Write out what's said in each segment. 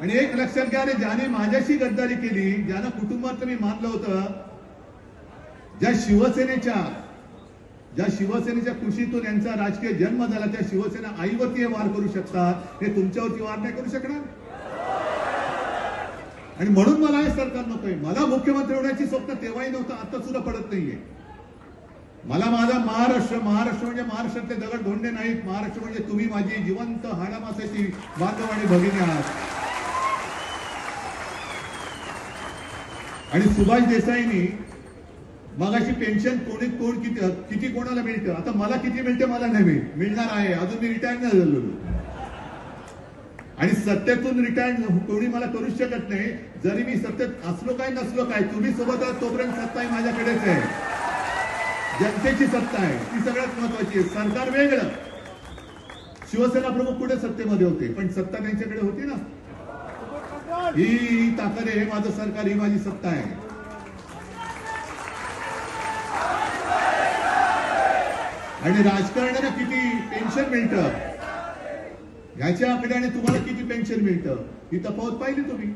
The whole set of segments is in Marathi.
आणि एक लक्षात घ्या रे ज्याने माझ्याशी गद्दारी केली ज्यानं कुटुंबात मी मानलं होतं ज्या शिवसेनेच्या ज्या शिवसेनेच्या कृषीतून यांचा राजकीय जन्म झाला त्या शिवसेना आईवरती हे वार करू शकतात हे तुमच्यावरती वार नाही करू शकणार? आणि म्हणून मला हे सरकार नकोय. मला मुख्यमंत्री होण्याची स्वप्न तेव्हाही नव्हतं आता सुद्धा पडत नाहीये. मला माझा महाराष्ट्र महाराष्ट्र म्हणजे महाराष्ट्रातले दगड धोंडे नाहीत. महाराष्ट्र म्हणजे तुम्ही माझी जिवंत हाडामासाची बांधव आणि भगिनी आहात. आणि सुभाष देसाईंनी मगाशी पेन्शन कोणी कोण किती किती कोणाला मिळतं? आता मला किती मिळते मला नाही मिळणार आहे. अजून मी रिटायर नाही झालेलो. आणि सत्तेतून रिटायर कोणी मला करूच शकत नाही. जरी मी सत्तेत असलो काय नसलो काय तुम्ही सोबत आहात तोपर्यंत सत्ता ही माझ्याकडेच आहे. जनतेची सत्ता आहे. ती सगळ्यात महत्वाची आहे. सरकार वेगळं. शिवसेना प्रमुख कुठे सत्तेमध्ये होते? पण सत्ता त्यांच्याकडे होती ना. ही ही ताकद आहे हे माझं सरकार ही माझी सत्ता आहे. आणि राजकारणाला किती पेन्शन मिळतं? ह्याच्या आकड्याने तुम्हाला किती पेन्शन मिळतं? ही तफावत पाहिली तुम्ही.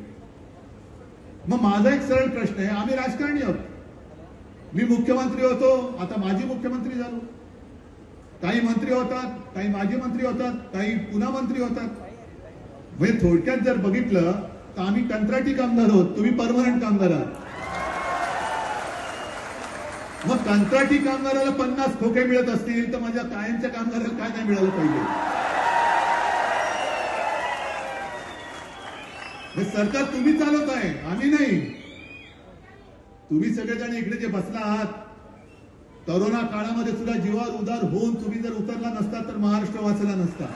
मग माझा एक सरळ प्रश्न आहे आम्ही राजकारणी आहोत. मी मुख्यमंत्री होतो आता माजी मुख्यमंत्री झालो. काही मंत्री होतात काही माजी मंत्री होतात काही पुन्हा मंत्री होतात. म्हणजे थोडक्यात जर बघितलं तर आम्ही कंत्राटी कामगार आहोत तुम्ही परमनंट कामगार आहात. मग कंत्राटी कामगाराला पन्नास खोके मिळत असतील तर माझ्या कायमच्या कामगाराला काय नाही मिळालं पाहिजे? हे सरकार तुम्ही चालवत आहे आम्ही नाही. तुम्ही सगळेजण इकडे जे बसला आहात करोना काळामध्ये सुद्धा जीवावर उदार होऊन तुम्ही जर उतरला नसता तर महाराष्ट्र वाचला नसता.